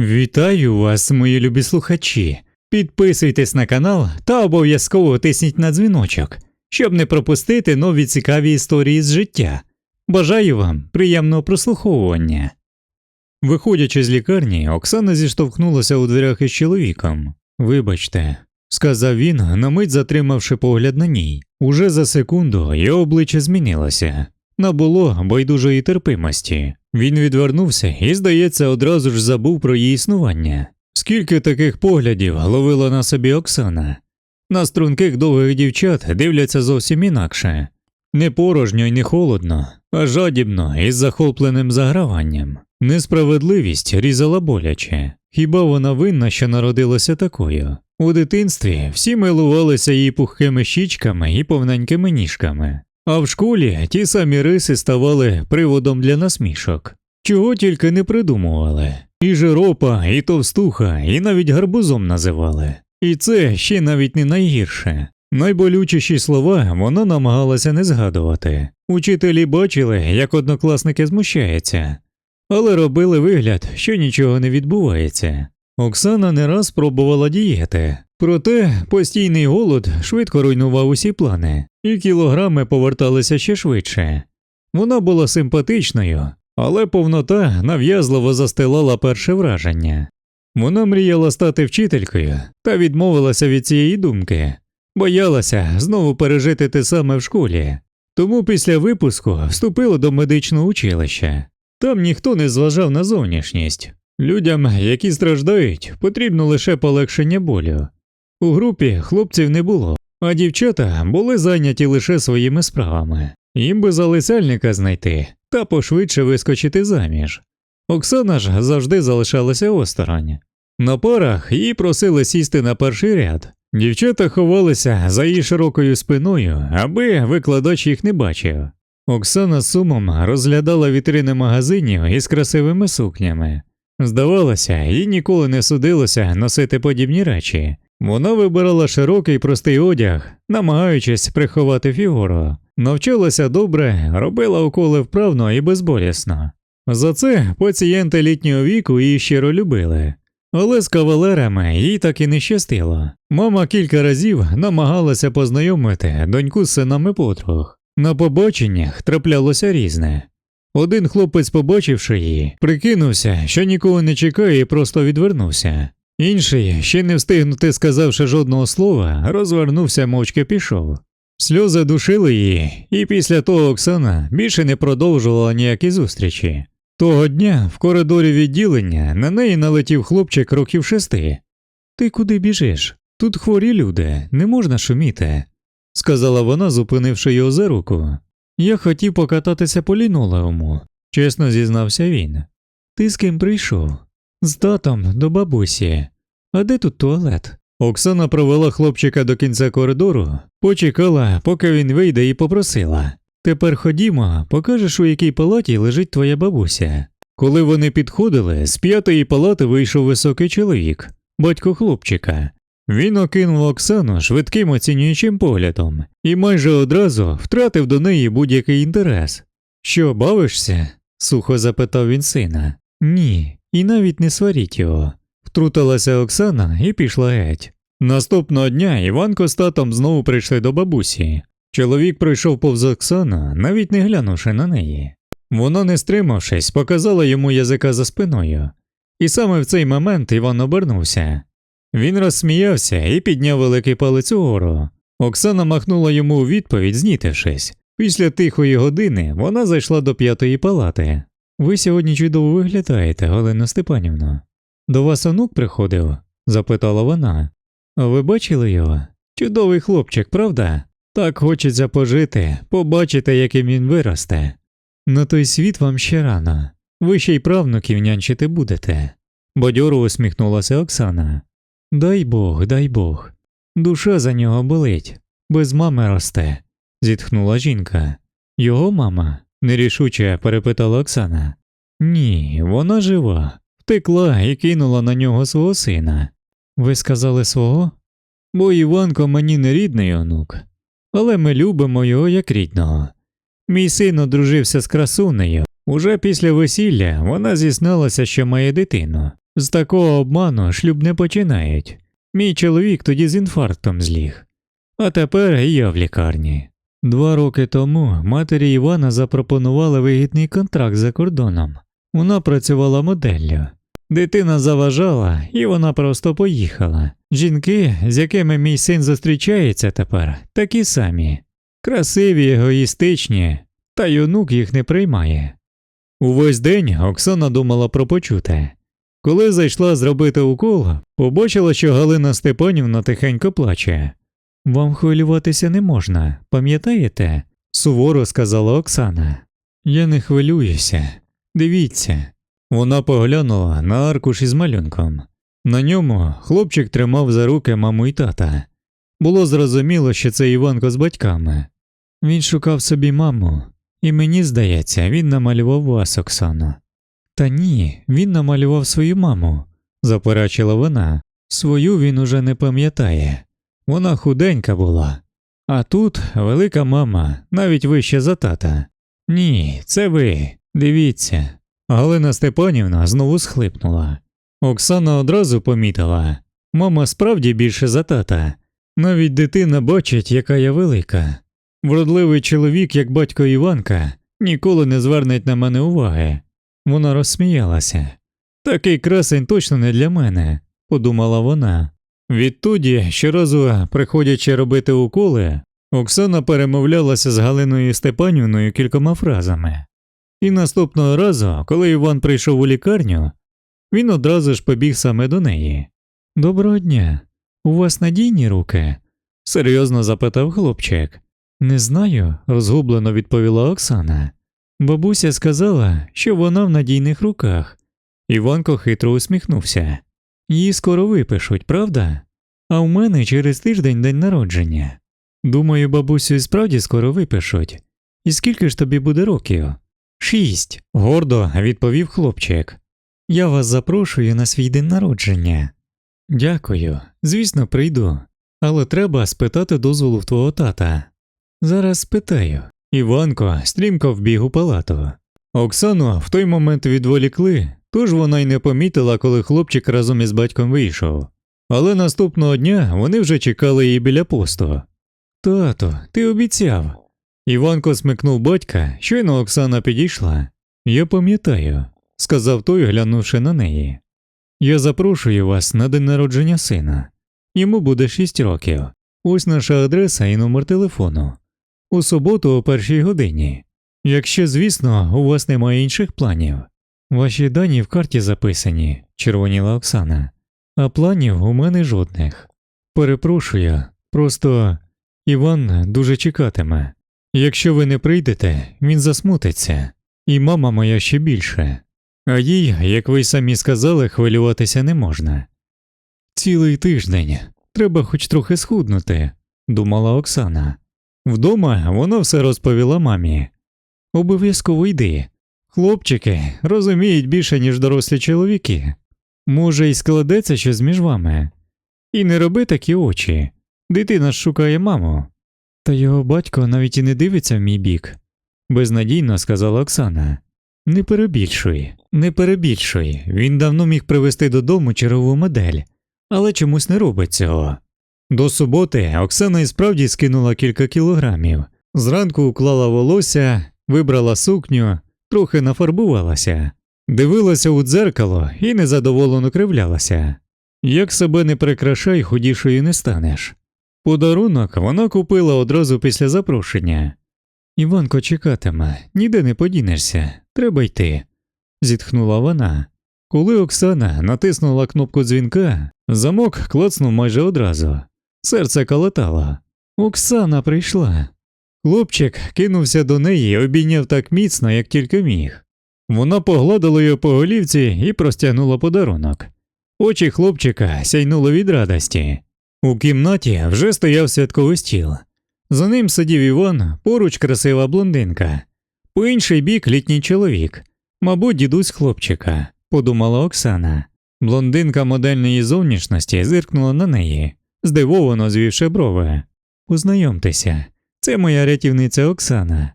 Вітаю вас, мої любі слухачі. Підписуйтесь на канал та обов'язково тисніть на дзвіночок, щоб не пропустити нові цікаві історії з життя. Бажаю вам приємного прослуховування. Виходячи з лікарні, Оксана зіштовхнулася у дверях із чоловіком. Вибачте, сказав він, на мить затримавши погляд на ній. Уже за секунду його обличчя змінилося. Набуло байдужої терпимості. Він відвернувся і, здається, одразу ж забув про її існування. Скільки таких поглядів ловила на собі Оксана? На струнких довгих дівчат дивляться зовсім інакше. Не порожньо і не холодно, а жадібно і з захопленим заграванням. Несправедливість різала боляче. Хіба вона винна, що народилася такою? У дитинстві всі милувалися її пухкими щічками і повненькими ніжками, а в школі ті самі риси ставали приводом для насмішок. Чого тільки не придумували. І жиропа, і товстуха, і навіть гарбузом називали. І це ще навіть не найгірше. Найболючіші слова вона намагалася не згадувати. Учителі бачили, як однокласники змущаються, але робили вигляд, що нічого не відбувається. Оксана не раз пробувала дієти, проте постійний голод швидко руйнував усі плани, і кілограми поверталися ще швидше. Вона була симпатичною, але повнота нав'язливо застилала перше враження. Вона мріяла стати вчителькою та відмовилася від цієї думки, боялася знову пережити те саме в школі, тому після випуску вступила до медичного училища. Там ніхто не зважав на зовнішність. Людям, які страждають, потрібно лише полегшення болю. У групі хлопців не було, а дівчата були зайняті лише своїми справами. Їм би залицяльника знайти та пошвидше вискочити заміж. Оксана ж завжди залишалася осторонь. На парах її просили сісти на перший ряд. Дівчата ховалися за її широкою спиною, аби викладач їх не бачив. Оксана з сумом розглядала вітрини магазинів із красивими сукнями. Здавалося, їй ніколи не судилося носити подібні речі. Вона вибирала широкий простий одяг, намагаючись приховати фігуру. Навчалася добре, робила уколи вправно і безболісно. За це пацієнти літнього віку її щиро любили. Але з кавалерами їй так і не щастило. Мама кілька разів намагалася познайомити доньку з синами подруг. На побаченнях траплялося різне. Один хлопець, побачивши її, прикинувся, що нікого не чекає і просто відвернувся. Інший, ще не встигнути сказавши жодного слова, розвернувся мовчки пішов. Сльози душили її, і після того Оксана більше не продовжувала ніякі зустрічі. Того дня в коридорі відділення на неї налетів хлопчик років шести. Ти куди біжиш? Тут хворі люди, не можна шуміти, сказала вона, зупинивши його за руку. Я хотів покататися по лінолеуму, чесно зізнався він. Ти з ким прийшов? З татом до бабусі. А де тут туалет? Оксана провела хлопчика до кінця коридору, почекала, поки він вийде, і попросила Тепер ходімо, покажеш, у якій палаті лежить твоя бабуся. Коли вони підходили, з п'ятої палати вийшов високий чоловік, батько хлопчика. Він окинув Оксану швидким оцінюючим поглядом і майже одразу втратив до неї будь-який інтерес. Що, бавишся? сухо запитав він сина. Ні, і навіть не сваріть його. Втрутилася Оксана і пішла геть. Наступного дня Іванко з татом знову прийшли до бабусі. Чоловік пройшов повз Оксану, навіть не глянувши на неї. Вона, не стримавшись, показала йому язика за спиною. І саме в цей момент Іван обернувся. Він розсміявся і підняв великий палець угору. Оксана махнула йому у відповідь, знітившись. Після тихої години вона зайшла до п'ятої палати. Ви сьогодні чудово виглядаєте, Галина Степанівна. До вас онук приходив? запитала вона. Ви бачили його? Чудовий хлопчик, правда? Так хочеться пожити, побачити, яким він виросте. На той світ вам ще рано. Ви ще й правнуків нянчити будете. Бадьоро усміхнулася Оксана. Дай Бог, дай Бог. Душа за нього болить, без мами росте, зітхнула жінка. Його мама? Нерішуче перепитала Оксана. Ні, вона жива, втекла і кинула на нього свого сина. Ви сказали свого? Бо Іванко мені не рідний онук, але ми любимо його як рідного. Мій син одружився з красунею. Уже після весілля вона зізналася, що має дитину. З такого обману шлюб не починають. Мій чоловік тоді з інфарктом зліг. А тепер і я в лікарні. Два роки тому матері Івана запропонували вигідний контракт за кордоном. Вона працювала моделлю. Дитина заважала, і вона просто поїхала. Жінки, з якими мій син зустрічається тепер, такі самі. Красиві, егоїстичні, та й онук їх не приймає. Увесь день Оксана думала про почуте. Коли зайшла зробити укол, побачила, що Галина Степанівна тихенько плаче. Вам хвилюватися не можна, пам'ятаєте? суворо сказала Оксана. Я не хвилююся. Дивіться. Вона поглянула на аркуш із малюнком. На ньому хлопчик тримав за руки маму й тата. Було зрозуміло, що це Іванко з батьками. Він шукав собі маму, і мені здається, він намалював вас, Оксано. Та ні, він намалював свою маму, заперечила вона. Свою він уже не пам'ятає. Вона худенька була. А тут велика мама, навіть вище за тата. Ні, це ви. Дивіться. Галина Степанівна знову схлипнула. Оксана одразу помітила мама справді більше за тата. Навіть дитина бачить, яка я велика. Вродливий чоловік, як батько Іванка, ніколи не звернеть на мене уваги. Вона розсміялася. Такий красень точно не для мене, подумала вона. Відтоді, щоразу, приходячи робити уколи, Оксана перемовлялася з Галиною Степанівною кількома фразами. І наступного разу, коли Іван прийшов у лікарню, він одразу ж побіг саме до неї. Доброго дня, у вас надійні руки? серйозно запитав хлопчик. Не знаю, розгублено відповіла Оксана. Бабуся сказала, що вона в надійних руках. Іванко хитро усміхнувся. Її скоро випишуть, правда? А у мене через тиждень день народження. Думаю, бабусю і справді скоро випишуть. І скільки ж тобі буде років? Шість, гордо відповів хлопчик. Я вас запрошую на свій день народження. Дякую, звісно, прийду, але треба спитати дозволу в твого тата. Зараз спитаю. Іванко стрімко вбіг у палату. Оксану в той момент відволікли, тож вона й не помітила, коли хлопчик разом із батьком вийшов. Але наступного дня вони вже чекали її біля посту. Тато, ти обіцяв. Іванко смикнув батька, щойно Оксана підійшла. Я пам'ятаю, сказав той, глянувши на неї. Я запрошую вас на день народження сина. Йому буде шість років. Ось наша адреса і номер телефону. У суботу о першій годині. Якщо, звісно, у вас немає інших планів. Ваші дані в карті записані, червоніла Оксана, а планів у мене жодних. Перепрошую, просто Іван дуже чекатиме. Якщо ви не прийдете, він засмутиться, і мама моя ще більше. А їй, як ви й самі сказали, хвилюватися не можна. Цілий тиждень треба хоч трохи схуднути, думала Оксана. Вдома вона все розповіла мамі. Обов'язково йди. Хлопчики розуміють більше, ніж дорослі чоловіки. Може, й складеться щось між вами. І не роби такі очі. Дитина шукає маму. Та його батько навіть і не дивиться в мій бік, безнадійно сказала Оксана. Не перебільшуй, не перебільшуй. Він давно міг привезти додому чергову модель, але чомусь не робить цього. До суботи Оксана і справді скинула кілька кілограмів. Зранку уклала волосся, вибрала сукню, трохи нафарбувалася, дивилася у дзеркало і незадоволено кривлялася. Як себе не прикрашай, худішою не станеш. Подарунок вона купила одразу після запрошення. Іванко чекатиме, ніде не подінешся, треба йти, зітхнула вона. Коли Оксана натиснула кнопку дзвінка, замок клацнув майже одразу. Серце калатало. Оксана прийшла. Хлопчик кинувся до неї обійняв так міцно, як тільки міг. Вона погладила його по голівці і простягнула подарунок. Очі хлопчика сяйнули від радості. У кімнаті вже стояв святковий стіл. За ним сидів Іван, поруч красива блондинка, по інший бік літній чоловік, мабуть, дідусь хлопчика, подумала Оксана. Блондинка модельної зовнішності зиркнула на неї, здивовано звівши брови. Познайомтеся, це моя рятівниця Оксана,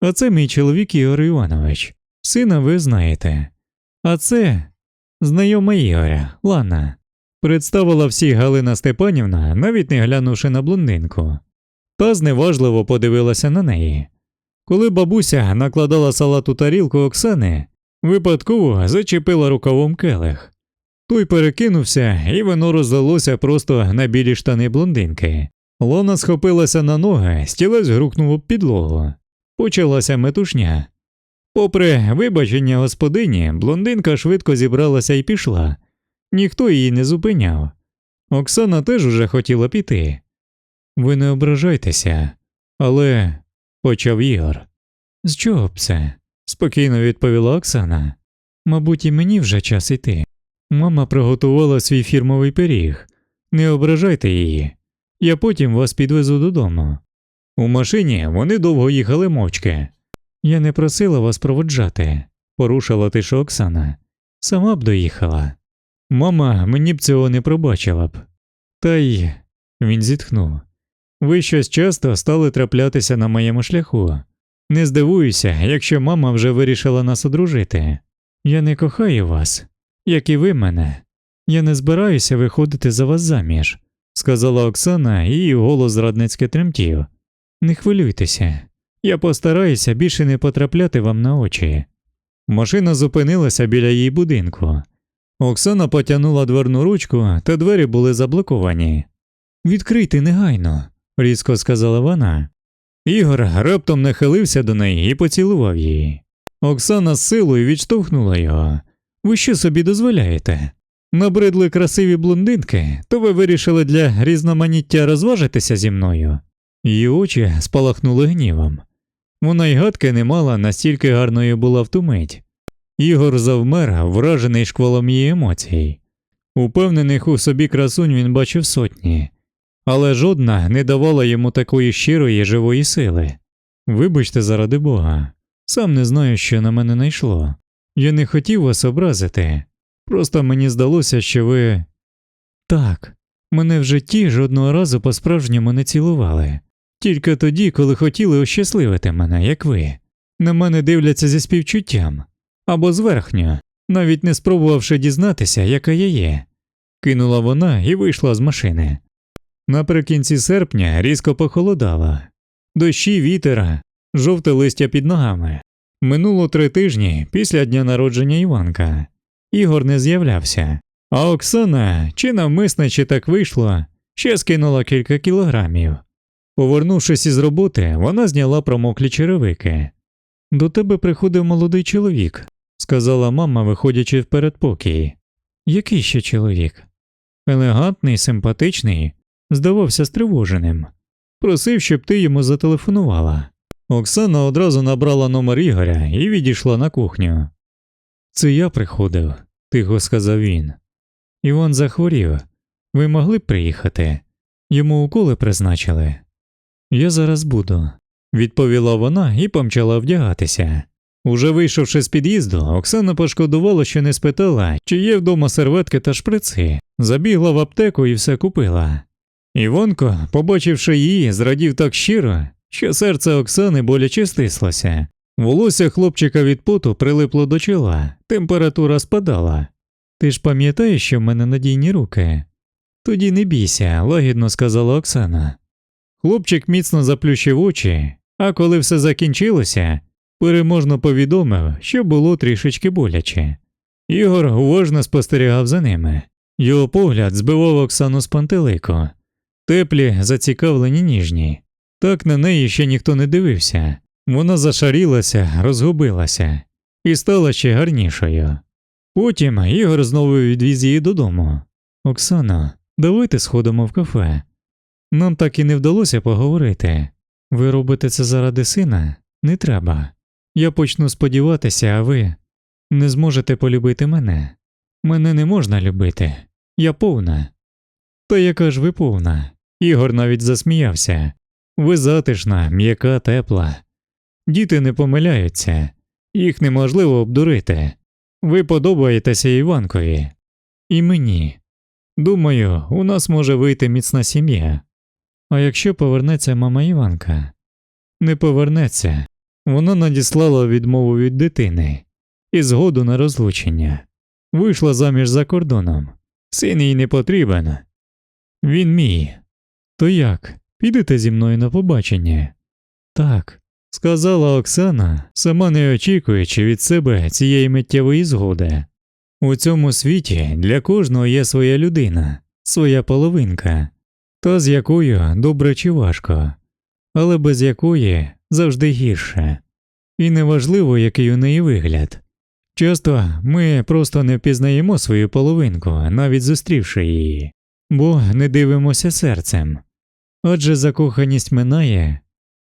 а це мій чоловік Ігор Іванович. Сина ви знаєте. А це Знайома Ігоря, Лана. Представила всіх Галина Степанівна, навіть не глянувши на блондинку. Та зневажливо подивилася на неї. Коли бабуся накладала салат у тарілку Оксани, випадково зачепила рукавом келих. Той перекинувся, і вино розлилося просто на білі штани блондинки. Лона схопилася на ноги, стілець грукнув об підлогу. Почалася метушня. Попри вибачення господині, блондинка швидко зібралася і пішла. Ніхто її не зупиняв. Оксана теж уже хотіла піти. Ви не ображайтеся, але почав Ігор. З чого б це? спокійно відповіла Оксана. Мабуть, і мені вже час іти. Мама приготувала свій фірмовий пиріг. Не ображайте її. Я потім вас підвезу додому. У машині вони довго їхали мовчки. Я не просила вас проводжати, порушила тишу Оксана. Сама б доїхала. Мама мені б цього не пробачила б. Та й він зітхнув. Ви щось часто стали траплятися на моєму шляху. Не здивуюся, якщо мама вже вирішила нас одружити. Я не кохаю вас, як і ви мене. Я не збираюся виходити за вас заміж, сказала Оксана, і її голос зрадницьки тремтів. Не хвилюйтеся, я постараюся більше не потрапляти вам на очі. Машина зупинилася біля її будинку. Оксана потягнула дверну ручку, та двері були заблоковані. Відкрийте негайно, різко сказала вона. Ігор раптом нахилився до неї і поцілував її. Оксана з силою відштовхнула його. Ви що собі дозволяєте? Набридли красиві блондинки, то ви вирішили для різноманіття розважитися зі мною. Її очі спалахнули гнівом. Вона й гадки не мала, настільки гарною була в ту мить. Ігор завмер, вражений шквалом її емоцій. Упевнених у собі красунь він бачив сотні, але жодна не давала йому такої щирої живої сили. Вибачте, заради Бога, сам не знаю, що на мене найшло. Я не хотів вас образити, просто мені здалося, що ви. Так, мене в житті жодного разу по-справжньому не цілували, тільки тоді, коли хотіли ощасливити мене, як ви. На мене дивляться зі співчуттям або зверхньо, навіть не спробувавши дізнатися, яка я є. Кинула вона і вийшла з машини. Наприкінці серпня різко похолодало. Дощі, вітер, жовте листя під ногами. Минуло три тижні після дня народження Іванка. Ігор не з'являвся, а Оксана, чи навмисне, чи так вийшло, ще скинула кілька кілограмів. Повернувшись із роботи, вона зняла промоклі черевики. До тебе приходив молодий чоловік, сказала мама, виходячи в передпокій. Який ще чоловік? Елегантний, симпатичний, здавався стривоженим. Просив, щоб ти йому зателефонувала. Оксана одразу набрала номер Ігоря і відійшла на кухню. Це я приходив, тихо сказав він. Іван захворів. Ви могли б приїхати? Йому уколи призначили. Я зараз буду, відповіла вона і помчала вдягатися. Уже вийшовши з під'їзду, Оксана пошкодувала, що не спитала, чи є вдома серветки та шприци, забігла в аптеку і все купила. Івонко, побачивши її, зрадів так щиро, що серце Оксани боляче стислося. Волосся хлопчика від поту прилипло до чола, температура спадала. Ти ж пам'ятаєш, що в мене надійні руки? Тоді не бійся, лагідно сказала Оксана. Хлопчик міцно заплющив очі, а коли все закінчилося, переможно повідомив, що було трішечки боляче. Ігор уважно спостерігав за ними. Його погляд збивав Оксану з пантелику. Теплі, зацікавлені ніжні. Так на неї ще ніхто не дивився. Вона зашарілася, розгубилася і стала ще гарнішою. Потім Ігор знову відвіз її додому. Оксано, давайте сходимо в кафе. Нам так і не вдалося поговорити. Ви робите це заради сина? Не треба. Я почну сподіватися, а ви не зможете полюбити мене. Мене не можна любити. Я повна. Та яка ж ви повна? Ігор навіть засміявся. Ви затишна, м'яка, тепла. Діти не помиляються, їх неможливо обдурити. Ви подобаєтеся Іванкові. І мені. Думаю, у нас може вийти міцна сім'я. А якщо повернеться мама Іванка? Не повернеться. Вона надіслала відмову від дитини і згоду на розлучення. вийшла заміж за кордоном. Син їй не потрібен. Він мій. То як? Підете зі мною на побачення? Так, сказала Оксана, сама не очікуючи від себе цієї миттєвої згоди. У цьому світі для кожного є своя людина, своя половинка, та з якою добре чи важко, але без якої завжди гірше. І неважливо, який у неї вигляд. Часто ми просто не впізнаємо свою половинку, навіть зустрівши її, бо не дивимося серцем. Отже, закоханість минає,